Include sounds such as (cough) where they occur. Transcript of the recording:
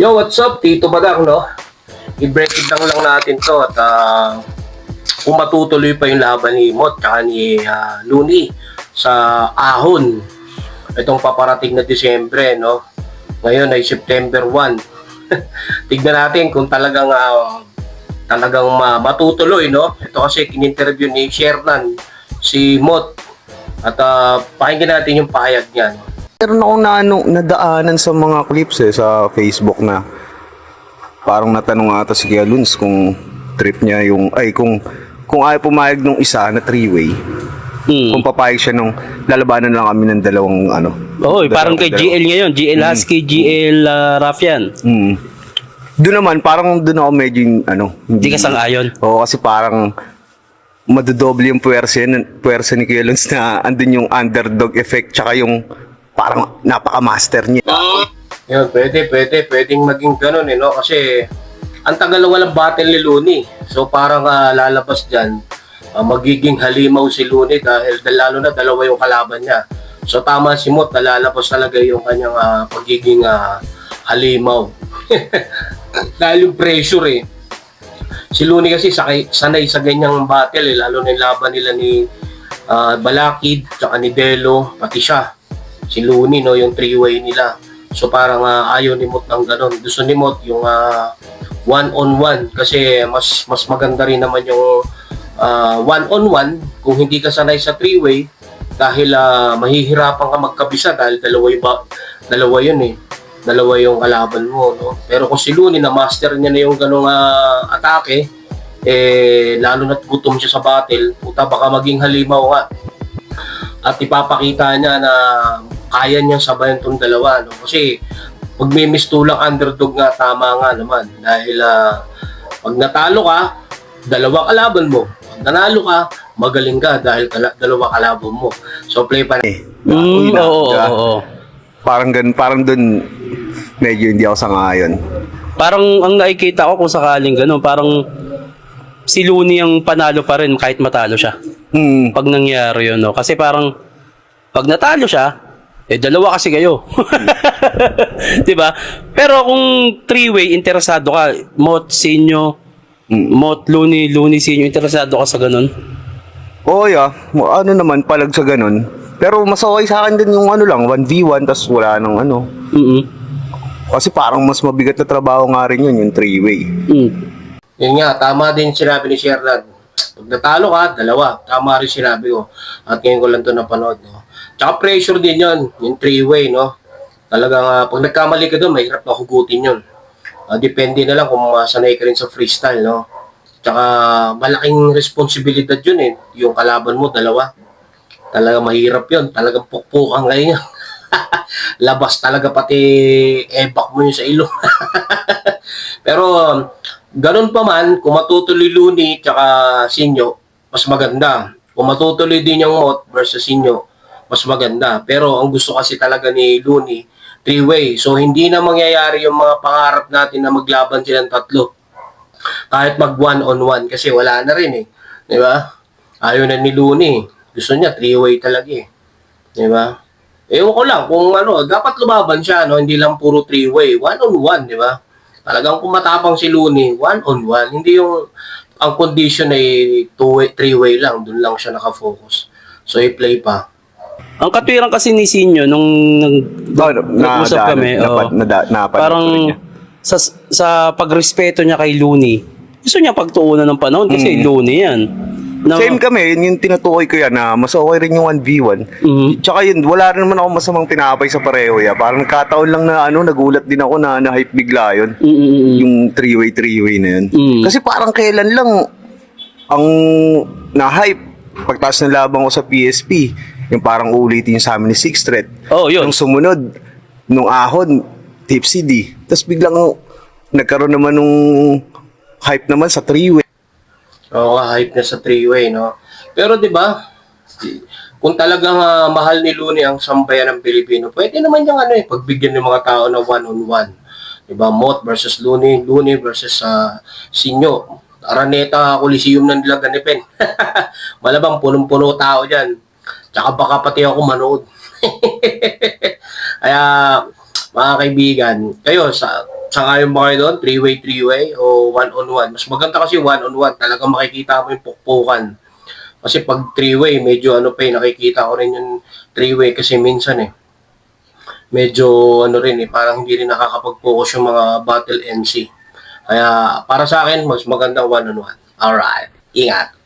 Yo, what's up? Tito Badang, no? I-break it lang lang natin to at ah, kung matutuloy pa yung laban ni Mot at ni ah, Luni sa Ahon. Itong paparating na Disyembre, no? Ngayon ay September 1. (laughs) Tignan natin kung talagang ah, talagang ma- matutuloy, no? Ito kasi kininterview ni Shernan si Mot at ah, pakinggan natin yung pahayag niya, no? Meron akong naano, nadaanan sa mga clips eh, sa Facebook na parang natanong ata si Kuya Luns kung trip niya yung, ay kung kung ayaw pumayag nung isa na three-way, Hmm. kung papayag siya nung lalabanan lang kami ng dalawang ano. Oo, parang kay dalaw- GL ngayon. GL Husky, GL uh, Raffian. Mm. Doon naman, parang doon ako medyo ano, Hindi ka sang-ayon. Oo, kasi parang madodoble yung puwersa, puwersa ni Kuya Luns na andun yung underdog effect tsaka yung parang napaka-master niya. Yun, pwede, pwede, pwedeng maging ganun eh, no? Kasi ang tagal na walang battle ni Looney. So parang ah, lalabas dyan, ah, magiging halimaw si Looney dahil dahil lalo na dalawa yung kalaban niya. So tama si Mot, nalalabas talaga yung kanyang ah, pagiging ah, halimaw. (laughs) dahil yung pressure eh. Si Looney kasi sakay, sanay sa ganyang battle eh, lalo na yung laban nila ni ah, Balakid, tsaka ni Delo, pati siya. Si Looney, no, yung three-way nila. So parang ah, ayaw ni Mot ng ganun. Gusto ni Mot yung ah, one-on-one kasi mas mas maganda rin naman yung ah, one-on-one kung hindi ka sanay sa three-way dahil ah, mahihirapan ka magkabisa dahil dalawa ba- dalawa yun eh. Dalawa yung kalaban mo, no? Pero kung si Looney na master niya na yung ganung ah, atake, eh, lalo na't gutom siya sa battle, puta baka maging halimaw nga at ipapakita niya na kaya niya sabayan tong dalawa no kasi pag may mistulang underdog nga tama nga naman dahil ah, pag natalo ka dalawa kalaban mo pag nanalo ka magaling ka dahil kala- dalawa kalaban mo so play pa na Mm, Uy, na- oo, oo, diba? oo. Parang gan, parang doon medyo hindi ako sangayon. Parang ang nakikita ko kung sakaling gano'n, parang si Looney ang panalo pa rin kahit matalo siya. Hmm. Pag nangyari yun, no? Kasi parang pag natalo siya, eh dalawa kasi kayo. (laughs) 'Di ba? Pero kung three-way interesado ka, Mot Sinyo, Mot Looney, Looney Sinyo, interesado ka sa ganun? Oo, yeah. Mo- Ano naman, palag sa ganun. Pero mas okay sa akin din yung ano lang, 1v1, tas wala nang ano. Mm. Kasi parang mas mabigat na trabaho nga rin yun, yung three-way. Mm. yun nga tama din sinabi ni Sherdan pag natalo ka dalawa tama rin sinabi ko at ngayon ko lang to napanood no tsaka pressure din yun yung three way no? Talagang ah, pag nagkamali ka doon mahirap na hugutin yun. Ah, depende na lang kung masanay ka rin sa freestyle no? Tsaka malaking responsibilidad yun eh. Yung kalaban mo dalawa. Talaga mahirap yun. Talagang pukpukan ngayon yan (laughs) labas talaga pati ebak mo yun sa ilong (laughs) pero um, ganun pa man, kung matutuloy Looney tsaka Sinyo, mas maganda. Kung matutuloy din yung Mot versus Sinyo, mas maganda. Pero ang gusto kasi talaga ni Looney, three-way. So hindi na mangyayari yung mga pangarap natin na maglaban silang tatlo. Kahit mag one-on-one kasi wala na rin eh. Di ba? Ayaw na ni Looney. Gusto niya three-way talaga eh. Di ba? Ewan ko lang kung ano, dapat lumaban siya, no? hindi lang puro three-way. One-on-one, di ba? Talagang kung matapang si Looney, one-on-one. Hindi yung ang condition ay two-way, three-way lang. Doon lang siya nakafocus. So, i-play pa. Ang katwiran kasi ni Sinyo nung Oh, nag-usap na- kami, na- oo. na- na- rin parang sa sa pagrespeto niya kay Looney, gusto niya pagtuunan ng panahon kasi Looney yan. Na, Same kami, yun yung tinutukoy ko yan na mas okay rin yung 1v1. Mhm. Tsaka yun, wala rin naman ako masamang tinapay sa pareho ya. Parang kataon lang na ano, nagulat din ako na na-hype bigla yun. Mm, mm, mm. Yung three-way, three-way na yun. Mm. Kasi parang kailan lang ang na-hype pagtas ng labang ko sa PSP. Yung parang ulitin sa amin ni Six Threat. Oh, yun. Nung sumunod, nung ahon, Tipsy D. Tapos biglang nagkaroon naman nung hype naman sa three-way. Oo, nga, hype na sa three-way, no? Pero, di ba, kung talagang ah, mahal ni Looney ang sambayan ng Pilipino, pwede naman yung ano eh, pagbigyan ng mga tao na one-on-one. Di ba, Mot versus Looney, Looney versus uh, Sinyo. Araneta Coliseum ng nila ganipin. (laughs) Malabang punong-puno tao dyan. Tsaka baka pati ako manood. (laughs) Kaya, mga kaibigan, kayo, sa Sangayon ba kayo doon? Three-way, three-way o one-on-one? Mas maganda kasi one-on-one. Talagang makikita mo yung pukpukan. Kasi pag three-way, medyo ano pa eh, nakikita ko rin yung three-way kasi minsan eh. Medyo ano rin eh, parang hindi rin nakakapag-focus yung mga battle MC. Kaya para sa akin, mas maganda one-on-one. Alright, ingat.